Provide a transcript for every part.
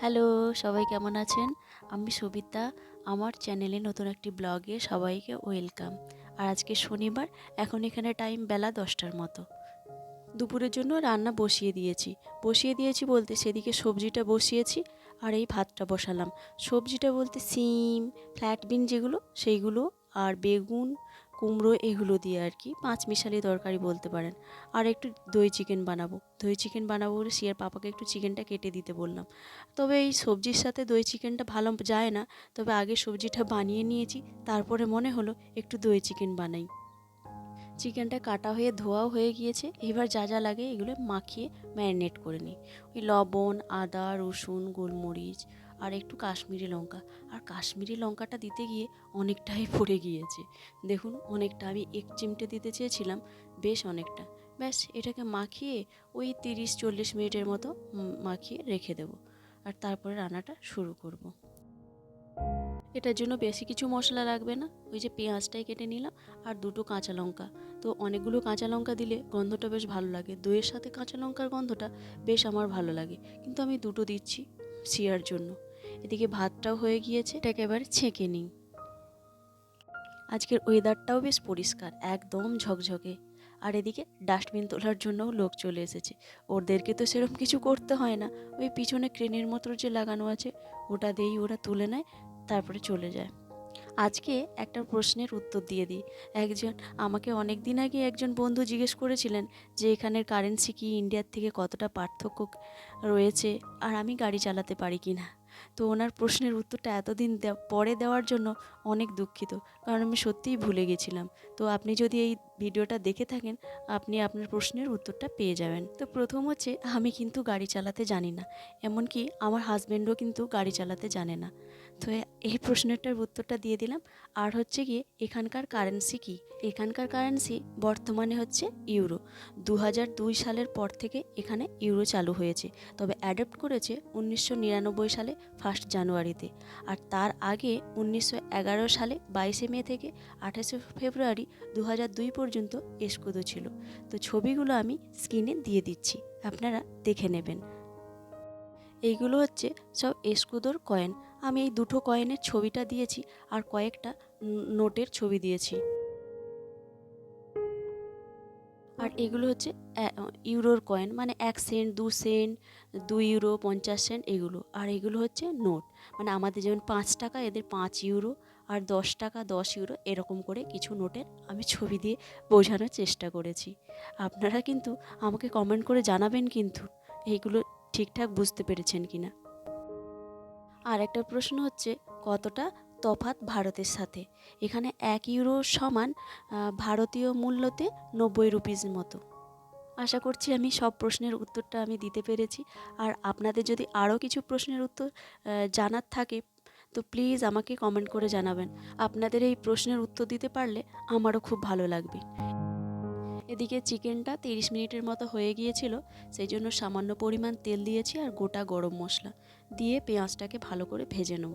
Hello, সবাই কেমন আছেন? আমি সবিতা, আমার চ্যানেলে নতুন একটি ব্লগে সবাইকে ওয়েলকাম। আর আজকে শনিবার, এখন এখানে টাইম বেলা দশটার মতো। দুপুরের জন্য রান্না বসিয়ে দিয়েছি। বসিয়ে দিয়েছি বলতে সেদিকে সবজিটা বসিয়েছি আর এই ভাতটা বসালাম। সবজিটা বলতে সিম, ফ্ল্যাট বিন যেগুলো, সেইগুলো আর বেগুন কুমড়ো এগুলো দিয়ে আর কি, পাঁচ মিশালি তরকারি বলতে পারেন। আর একটু দই চিকেন বানাবো। দই চিকেন বানাবো বলে সিয়ার পাপাকে একটু চিকেনটা কেটে দিতে বললাম। তবে এই সবজির সাথে দই চিকেনটা ভালো যায় না। তবে আগে সবজিটা বানিয়ে নিয়েছি, তারপরে মনে হলো একটু দই চিকেন বানাই। চিকেনটা কাটা হয়ে ধোয়াও হয়ে গিয়েছে। এবার যা যা লাগে এগুলো মাখিয়ে ম্যারিনেট করে নিই। ওই লবণ, আদা, রসুন, গোলমরিচ আর একটু কাশ্মীরি লঙ্কা। আর কাশ্মীরি লঙ্কাটা দিতে গিয়ে অনেকটাই পড়ে গিয়েছে। দেখুন, অনেকটা। আমি এক চিমটে দিতে চেয়েছিলাম, বেশ অনেকটা। ব্যাস, এটাকে মাখিয়ে ওই তিরিশ চল্লিশ মিনিটের মতো মাখিয়ে রেখে দেবো। আর তারপরে রান্নাটা শুরু করব। এটার জন্য বেশি কিছু মশলা লাগবে না। ওই যে পেঁয়াজটাই কেটে নিলাম আর দুটো কাঁচা লঙ্কা। তো অনেকগুলো কাঁচা লঙ্কা দিলে গন্ধটা বেশ ভালো লাগে। দইয়ের সাথে কাঁচা লঙ্কার গন্ধটা বেশ আমার ভালো লাগে। কিন্তু আমি দুটো দিচ্ছি শিয়ার জন্য। এদিকে ভাতটাও হয়ে গিয়েছে, এটাকে এবার ছেঁকে নিই। আজকের ওয়েদারটাও বেশ পরিষ্কার, একদম ঝকঝকে। আর এদিকে ডাস্টবিন তোলার জন্যও লোক চলে এসেছে। ওদেরকে তো সেরকম কিছু করতে হয় না। ওই পিছনে ক্রেনের মতো যে লাগানো আছে, ওটা দিয়েই ওরা তুলে নেয়, তারপরে চলে যায়। আজকে একটা প্রশ্নের উত্তর দিয়ে দিই। একজন, আমাকে অনেক দিন আগে একজন বন্ধু জিজ্ঞেস করেছিলেন যে এখানের কারেন্সি কি ইন্ডিয়ার থেকে কতটা পার্থক্য রয়েছে, আর আমি গাড়ি চালাতে পারি কি না তো ওনার প্রশ্নের উত্তরটা এতদিন পরে দেওয়ার জন্য অনেক দুঃখিত। কারণ আমি সত্যিই ভুলে গেছিলাম। তো আপনি যদি এই ভিডিওটা দেখে থাকেন, আপনি আপনার প্রশ্নের উত্তরটা পেয়ে যাবেন। তো প্রথম হচ্ছে, আমি কিন্তু গাড়ি চালাতে জানি না। এমনকি আমার হাজব্যান্ডও কিন্তু গাড়ি চালাতে জানে না। তো এই প্রশ্নটার উত্তরটা দিয়ে দিলাম। আর হচ্ছে গিয়ে এখানকার কারেন্সি কি? এখানকার কারেন্সি বর্তমানে হচ্ছে ইউরো দু দুই সালের পর থেকে এখানে ইউরো চালু হয়েছে। তবে অ্যাডপ্ট করেছে উনিশশো নিরানব্বই সালে ফার্স্ট জানুয়ারিতে। আর তার আগে উনিশশো এগারো সালে বাইশে মে থেকে আঠাশে ফেব্রুয়ারি দু দুই পর্যন্ত এসকোদো ছিল। তো ছবিগুলো আমি স্ক্রিনে দিয়ে দিচ্ছি। আপনারা দেখে নেবেন। এইগুলো হচ্ছে সব এসকোদোর কয়েন আমি এই দুটো কয়েনের ছবিটা দিয়েছি আর কয়েকটা নোটের ছবি দিয়েছি। আর এগুলো হচ্ছে ইউরোর কয়েন মানে এক সেন্ট, দু সেন্ট, দুই ইউরো, পঞ্চাশ সেন্ট, এগুলো। আর এগুলো হচ্ছে নোট। মানে আমাদের যেমন পাঁচ টাকা, এদের পাঁচ ইউরো, আর দশ টাকা, দশ ইউরো, এরকম করে কিছু নোটের আমি ছবি দিয়ে বোঝানোর চেষ্টা করেছি। আপনারা কিন্তু আমাকে কমেন্ট করে জানাবেন কিন্তু, এইগুলো ঠিকঠাক বুঝতে পেরেছেন কি না আর একটা প্রশ্ন হচ্ছে, কতটা তফাৎ ভারতের সাথে? এখানে এক ইউরো সমান ভারতীয় মূল্যতে নব্বই রুপিস মতো। আশা করছি আমি সব প্রশ্নের উত্তরটা আমি দিতে পেরেছি। আর আপনাদের যদি আরও কিছু প্রশ্নের উত্তর জানার থাকে, তো প্লিজ আমাকে কমেন্ট করে জানাবেন। আপনাদের এই প্রশ্নের উত্তর দিতে পারলে আমারও খুব ভালো লাগবে। এদিকে চিকেনটা তিরিশ মিনিটের মতো হয়ে গিয়েছিল সেই জন্য সামান্য পরিমাণ তেল দিয়েছি আর গোটা গরম মশলা দিয়ে পেঁয়াজটাকে ভালো করে ভেজে নেব।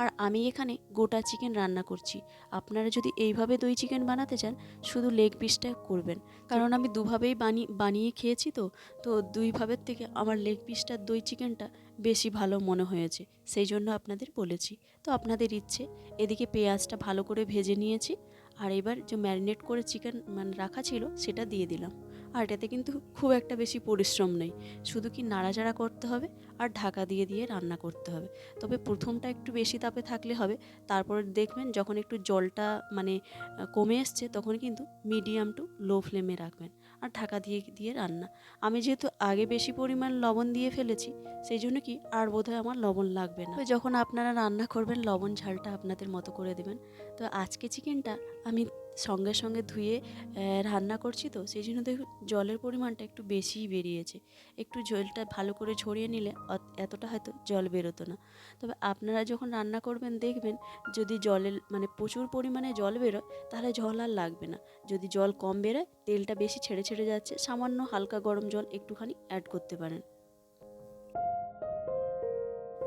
আর আমি এখানে গোটা চিকেন রান্না করছি। আপনারা যদি এইভাবে দই চিকেন বানাতে চান, শুধু লেগ পিসটা করবেন। কারণ আমি দুভাবেই বানিয়ে বানিয়ে খেয়েছি তো তো দুইভাবের থেকে আমার লেগ পিসটার দই চিকেনটা বেশি ভালো মনে হয়েছে সেই জন্য আপনাদের বলেছি। তো আপনাদের ইচ্ছে, এদিকে পেঁয়াজটা ভালো করে ভেজে নিয়েছি আর এবার যে ম্যারিনেট করে চিকেন মানে রাখা ছিল, সেটা দিয়ে দিলাম। আর এটাতে কিন্তু খুব একটা বেশি পরিশ্রম নেই। শুধু কি নাড়াচাড়া করতে হবে আর ঢাকা দিয়ে দিয়ে রান্না করতে হবে। তবে প্রথমটা একটু বেশি তাপে থাকলে হবে, তারপরে দেখবেন যখন একটু জলটা মানে কমে এসছে, তখন কিন্তু মিডিয়াম টু লো ফ্লেমে রাখবেন। আর ঢাকা দিয়ে দিয়ে রান্না। আমি যেহেতু আগে বেশি পরিমাণ লবণ দিয়ে ফেলেছি, সেই জন্য কি আর বোধহয় আমার লবণ লাগবে না। যখন আপনারা রান্না করবেন, লবণ ঝালটা আপনাদের মতো করে দেবেন। তো আজকে চিকেনটা আমি সঙ্গে সঙ্গে ধুয়ে রান্না করছি তো, সেই জন্য দেখুন জলের পরিমাণটা একটু বেশিই বেরিয়েছে। একটু জলটা ভালো করে ঝরিয়ে নিলে এতটা হয়তো জল বেরোতো না। তবে আপনারা যখন রান্না করবেন, দেখবেন যদি জলের মানে প্রচুর পরিমাণে জল বেরোয়, তাহলে জল আর লাগবে না। যদি জল কম বেরোয়, তেলটা বেশি ছেড়ে ছেড়ে যাচ্ছে, সামান্য হালকা গরম জল একটুখানি অ্যাড করতে পারেন।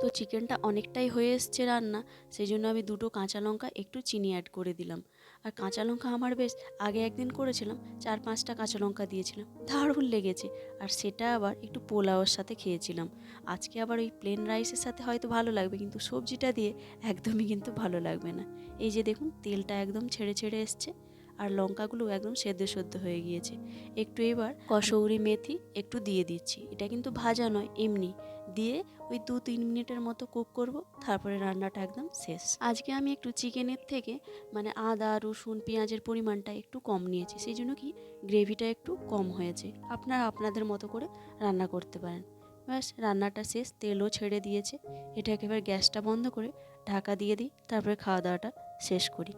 তো চিকেনটা অনেকটাই হয়ে এসছে রান্না, সেই জন্য আমি দুটো কাঁচা লঙ্কা একটু চিনি অ্যাড করে দিলাম। আর কাঁচা লঙ্কা আমার বেশ, আগে একদিন করেছিলাম, চার পাঁচটা কাঁচা লঙ্কা দিয়েছিলাম। দারুণ লেগেছে। আর সেটা আবার একটু পোলাওয়ের সাথে খেয়েছিলাম। আজকে আবার ওই প্লেন রাইসের সাথে হয়তো ভালো লাগবে, কিন্তু সবজিটা দিয়ে একদমই কিন্তু ভালো লাগবে না। এই যে দেখুন, তেলটা একদম ছেড়ে ছেড়ে এসছে। আর লঙ্কাগুলো একদম সেদ্ধ সেদ্ধ হয়ে গিয়েছে। একটু এবার কসৌরি মেথি একটু দিয়ে দিচ্ছি। এটা কিন্তু ভাজা নয়, এমনি। দিয়ে ওই দু তিন মিনিটের মতো কুক করব, তারপরে রান্নাটা একদম শেষ। আজকে আমি একটু চিকেনের থেকে মানে আদা, রসুন, পেঁয়াজের পরিমাণটা একটু কম নিয়েছি সেই জন্য কি গ্রেভিটা একটু কম হয়েছে। আপনারা আপনাদের মতো করে রান্না করতে পারেন। ব্যাস, রান্নাটা শেষ, তেলও ছেড়ে দিয়েছে। এটা একেবারে গ্যাসটা বন্ধ করে ঢাকা দিয়ে দিই, তারপরে খাওয়া দাওয়াটা শেষ করি।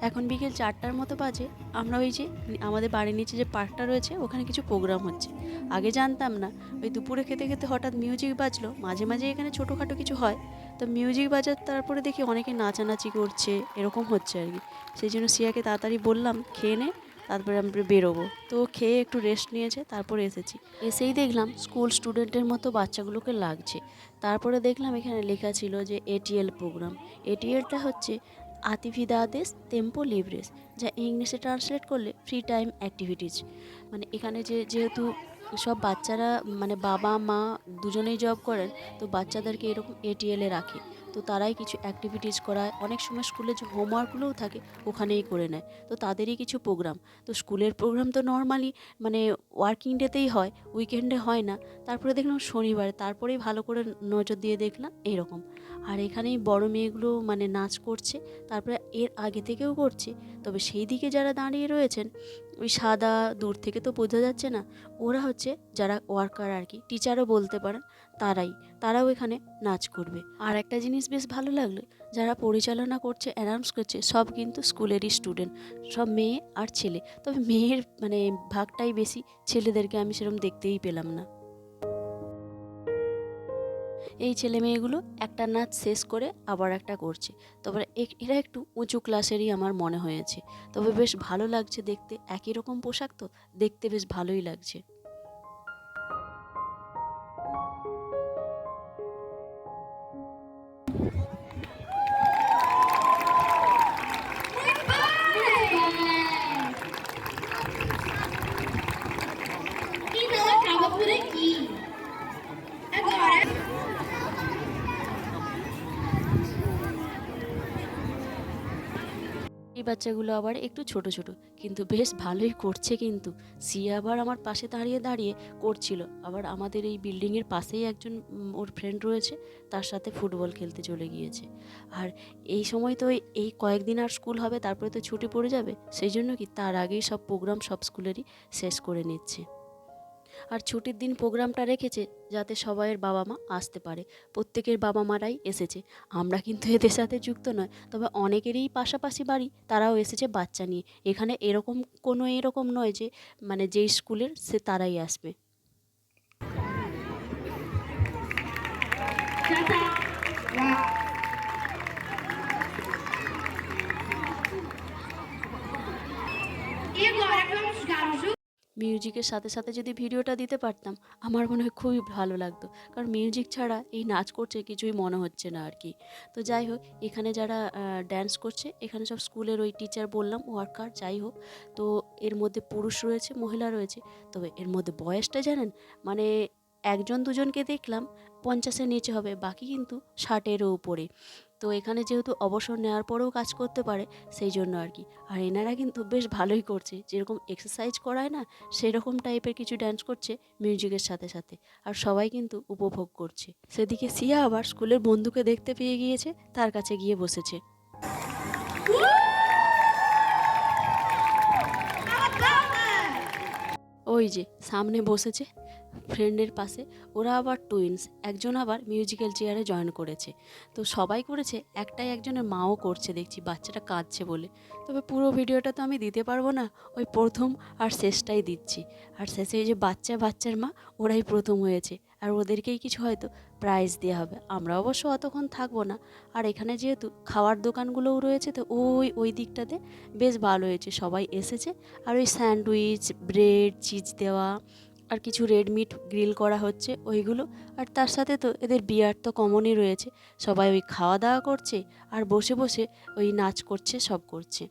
এখন বিকেল চারটার মতো বাজে। আমরা ওই যে, আমাদের বাড়ির নিচে যে পার্কটা রয়েছে, ওখানে কিছু প্রোগ্রাম হচ্ছে। আগে জানতাম না। ওই দুপুরে খেতে খেতে হঠাৎ মিউজিক বাজলো। মাঝে মাঝে এখানে ছোটোখাটো কিছু হয়। তো মিউজিক বাজার তারপরে দেখি অনেকে নাচানাচি করছে, এরকম হচ্ছে আর কি। সেই জন্য সিয়াকে তাড়াতাড়ি বললাম, খেয়ে নে, তারপরে আমরা বেরোবো। তো খেয়ে একটু রেস্ট নিয়েছে, তারপরে এসেছি। এসেই দেখলাম স্কুল স্টুডেন্টের মতো বাচ্চাগুলোকে লাগছে। তারপরে দেখলাম এখানে লেখা ছিল যে এটিএল প্রোগ্রাম এটিএলটা হচ্ছে আতিভিদাদেস টেম্পো লিভরেস যা ইংলিশে ট্রান্সলেট করলে ফ্রি টাইম অ্যাক্টিভিটিস মানে এখানে যে যেহেতু সব বাচ্চারা মানে বাবা, মা দুজনেই জব করেন, তো বাচ্চাদেরকে এরকম এটিএলে রাখে। তো তারাই কিছু অ্যাক্টিভিটিস করায়। অনেক সময় স্কুলে যে হোমওয়ার্কগুলোও থাকে, ওখানেই করে নেয়। তো তাদেরই কিছু প্রোগ্রাম তো স্কুলের প্রোগ্রাম তো নর্মালি মানে ওয়ার্কিং ডেতেই হয় উইকেন্ডে হয় না। তারপরে দেখলাম শনিবারে, তারপরেই ভালো করে নজর দিয়ে দেখলাম এরকম। আর এখানেই বড় মেয়েগুলো মানে নাচ করছে, তারপরে এর আগে থেকেও করছে। তবে সেই দিকে যারা দাঁড়িয়ে রয়েছেন ওই সাদা দূর থেকে তো বোঝা যাচ্ছে না। ওরা হচ্ছে যারা ওয়ার্কার আর কি টিচারও বলতে পারেন, তারাই। তারাও এখানে নাচ করবে। আর একটা জিনিস বেশ ভালো লাগল, যারা পরিচালনা করছে অ্যানাউন্স করছে, সব কিন্তু স্কুলেরই স্টুডেন্ট সব মেয়ে আর ছেলে। তবে মেয়ের মানে ভাগটাই বেশি, ছেলেদেরকে আমি সেরকম দেখতেই পেলাম না। এই ছেলে মেয়েগুলো একটা নাচ শেষ করে আবার একটা করছে। তবে এরা একটু উঁচু ক্লাসেরই আমার মনে হয়েছে। তবে বেশ ভালো লাগছে দেখতে। একই রকম পোশাক তো? দেখতে বেশ ভালোই লাগছে। বাচ্চাগুলো আবার একটু ছোট ছোট। কিন্তু বেশ ভালোই করছে কিন্তু। সি আবার আমার পাশে দাঁড়িয়ে দাঁড়িয়ে করছিল। আবার আমাদের এই বিল্ডিংয়ের পাশেই একজন ওর ফ্রেন্ড রয়েছে, তার সাথে ফুটবল খেলতে চলে গিয়েছে। আর এই সময় তো এই- কয়েকদিন আর স্কুল হবে, তারপরে তো ছুটি পড়ে যাবে। সেই জন্য কি তার আগেই সব প্রোগ্রাম সব স্কুলেরই শেষ করে নিচ্ছে। আর ছুটির দিন প্রোগ্রামটা রেখেছে যাতে সবাইয়ের বাবা মা আসতে পারে প্রত্যেকের বাবা মারাই এসেছে আমরা কিন্তু এদের সাথে যুক্ত নয়, তবে অনেকেরই পাশাপাশি বাড়ি তারাও এসেছে বাচ্চা নিয়ে এখানে এরকম কোনো এরকম নয় যে মানে যেই স্কুলের সে তারাই আসবে. Uau. মিউজিকের সাথে সাথে যদি ভিডিওটা দিতে পারতাম, আমার মনে হয় খুবই ভালো লাগতো। কারণ মিউজিক ছাড়া এই নাচ করছে কিছুই মনে হচ্ছে না আর কি। তো যাই হোক, এখানে যারা ড্যান্স করছে, এখানে সব স্কুলের ওই টিচার বললাম ওয়ার্কার যাই হোক। তো এর মধ্যে পুরুষ রয়েছে, মহিলা রয়েছে। তবে এর মধ্যে বয়সটা জানেন? মানে একজন দুজনকে দেখলাম, পঞ্চাশের নিচে হবে, বাকি কিন্তু ষাটেরও উপরে। তো এখানে যেহেতু অবসর নেওয়ার পরেও কাজ করতে পারে, সেই জন্য আর কি। আর এনারা কিন্তু বেশ ভালোই করছে, যেরকম এক্সারসাইজ করায় না, সেরকম টাইপের কিছু ড্যান্স করছে মিউজিকের সাথে সাথে। আর সবাই কিন্তু উপভোগ করছে। সেদিকে সিয়া আবার স্কুলের বন্ধুকে দেখতে পেয়ে গিয়েছে, তার কাছে গিয়ে বসেছে। ওই যে, সামনে বসেছে। ফ্রেন্ডের পাশে। ওরা আবার টুইন্স একজন আবার মিউজিক্যাল চেয়ারে জয়েন করেছে। তো সবাই করেছে, একটাই একজনের মাও করছে, দেখছি বাচ্চাটা কাঁদছে বলে। তবে পুরো ভিডিওটা তো আমি দিতে পারব না, ওই প্রথম আর শেষটাই দিচ্ছি। আর শেষে এই যে বাচ্চা বাচ্চার মা, ওরাই প্রথম হয়েছে। আর ওদেরকেই কিছু হয়তো প্রাইজ দেওয়া হবে। আমরা অবশ্য অতক্ষণ থাকব না। আর এখানে যেহেতু খাওয়ার দোকানগুলোও রয়েছে, তো ওই ওই দিকটাতে বেশ ভালো হয়েছে। সবাই এসেছে। আর ওই স্যান্ডউইচ ব্রেড চিজ দেওয়া আর কিছু রেড মিট গ্রিল করা হচ্ছে ওইগুলো। আর তার সাথে তো এদের বিয়ার তো কমনই রয়েছে। সবাই ওই খাওয়া দাওয়া করছে আর বসে বসে ওই নাচ করছে, সব করছে।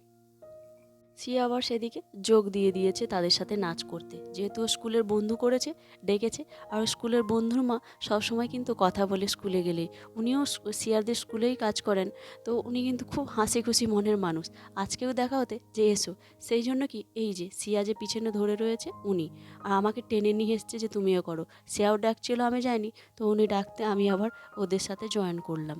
সে আবার সেদিকে যোগ দিয়ে দিয়েছে তাদের সাথে নাচ করতে। যেহেতু স্কুলের বন্ধু করেছে, ডেকেছে, আর স্কুলের বন্ধুর মা সবসময় কিন্তু কথা বলে স্কুলে গেলে উনিও সিয়ারদের স্কুলেই কাজ করেন, তো উনি কিন্তু খুব হাসি খুশি মনের মানুষ। আজকেও দেখা হতে যে এসো, সেই জন্য কি এই যে সিয়া যে পিছনে ধরে রয়েছে উনি, আর আমাকে টেনে নিয়ে এসছে যে তুমিও করো। সিয়াও ডাকছিল, আমি যাইনি, তো উনি ডাকতে আমি আবার ওদের সাথে জয়েন করলাম।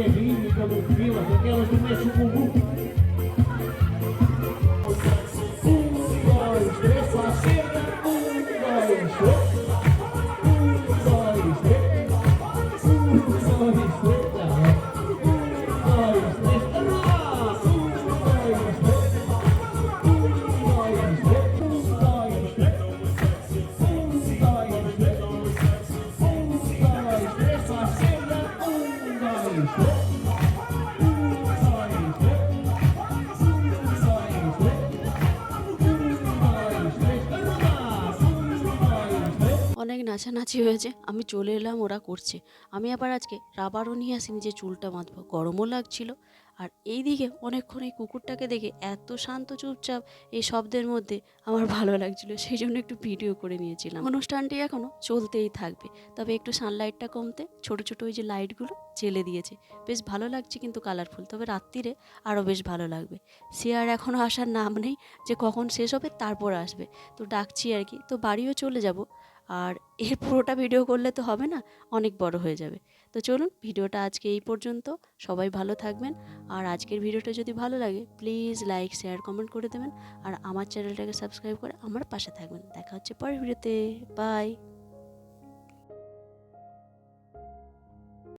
É pelo Vila, porque é elas do México নাচানাচি হয়েছে, আমি চলে এলাম ওরা করছে। আমি আবার আজকে রাবারও নিয়ে আসিনি যে চুলটা বাঁধবো, গরমও লাগছিল। আর এই দিকে অনেকক্ষণ এই কুকুরটাকে দেখে এত শান্ত চুপচাপ এই শব্দের মধ্যে আমার ভালো লাগছিল, সেই জন্য একটু ভিডিও করে নিয়েছিলাম। অনুষ্ঠানটি এখনও চলতেই থাকবে, তবে একটু সানলাইটটা কমতে ছোট ছোট ওই যে লাইটগুলো জেলে দিয়েছে। বেশ ভালো লাগছে কিন্তু কালারফুল তবে রাত্রিরে আরও বেশ ভালো লাগবে। সে আর এখনও আসার নাম নেই যে কখন শেষ হবে, তারপর আসবে। তো ডাকছি আর কি, তো বাড়িও চলে যাব। আর এর পুরোটা ভিডিও করলে তো হবে না, অনেক বড় হয়ে যাবে। তো চলুন, ভিডিওটা আজকে এই পর্যন্ত। সবাই ভালো থাকবেন। আর আজকের ভিডিওটা যদি ভালো লাগে প্লিজ লাইক শেয়ার কমেন্ট করে দেবেন। আর আমার চ্যানেলটাকে সাবস্ক্রাইব করে আমার পাশে থাকবেন। দেখা হচ্ছে পরের ভিডিওতে। বাই